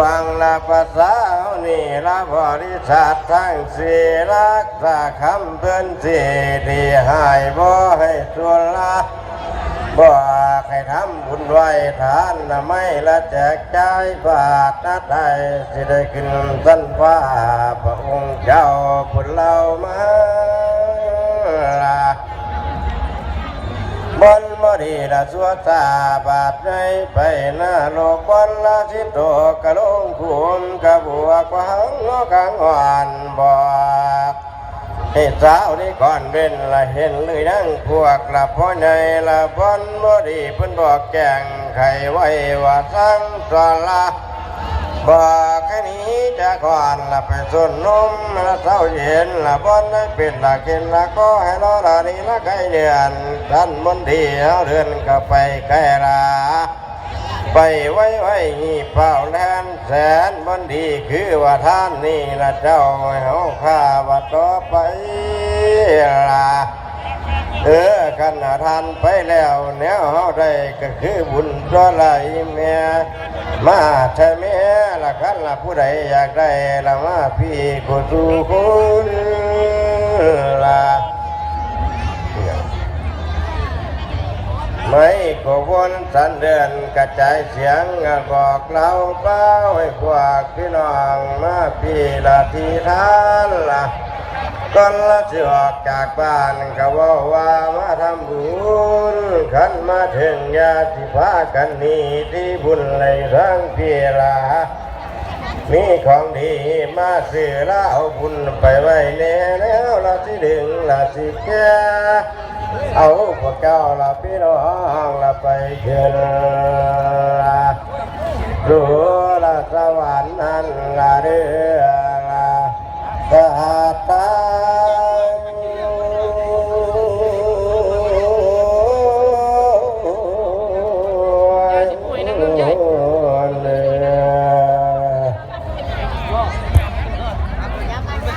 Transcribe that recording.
วังละภาษานี่ละบริษัททั้งสี่รักษาคำเพื่อนสี่ที่หายบ่ให้ส่วนละบ่ให้ทำบุญไหวทานนะไม่ละแจกจ่ายบาทนะไทยสิได้ขึ้นสันฟ้าพระองค์เจ้าพุทธเรามา ดีละสวตาบาดในไปหน้าโลกบนละสิโตกะลงคุมกะบัวกวางโลกังวานบอกให้สาวนี่ก่อนเป็นละเห็นเลยนั่งพวกละพ่อใหญ่ละบอนมดีเพิ่นบอกแกงไขไว้ว่าสังสละบอก นี้จะก่อนละไปส่วนนมละเศร้าเย็นละบนได้ป็นละกินละก็ให้รอละนี่ละไก่เดือนท่านบนที่เอาเดือนก็ไปไก่ลาไปไว้ไว้นี่เป่าแลนแสนบนดีคือว่าท่านนี่ละเจ้าเฮาข้าว่าต่อไปละ เออกันทานไปแล้วแนวเฮาได้ก็คือบุญตัวไหลแม่มาใช่แม่ละคันละผู้ใดอยากได้ละมาพี่กุสู่คุณละไม่ก็วนสันเดือนกระจายเสียงบอกเราเป้าให้พวกพี่น้องมาพี่ละทีทานละ ก่อนละสิออกจากบ้านก็ว่าว่ามาทำบุญขันมาถึงยาสิพากันนี่ที่บุญเลยทั้งพีลามีของดีมาซื้อแล้วเอาบุญไปไว้แน่แล้วละสิดึงละสิแก่เอาพวกเจ้าละพี่น้องละไปเชิญละรู้ละสวรรค์นั้นละเรือ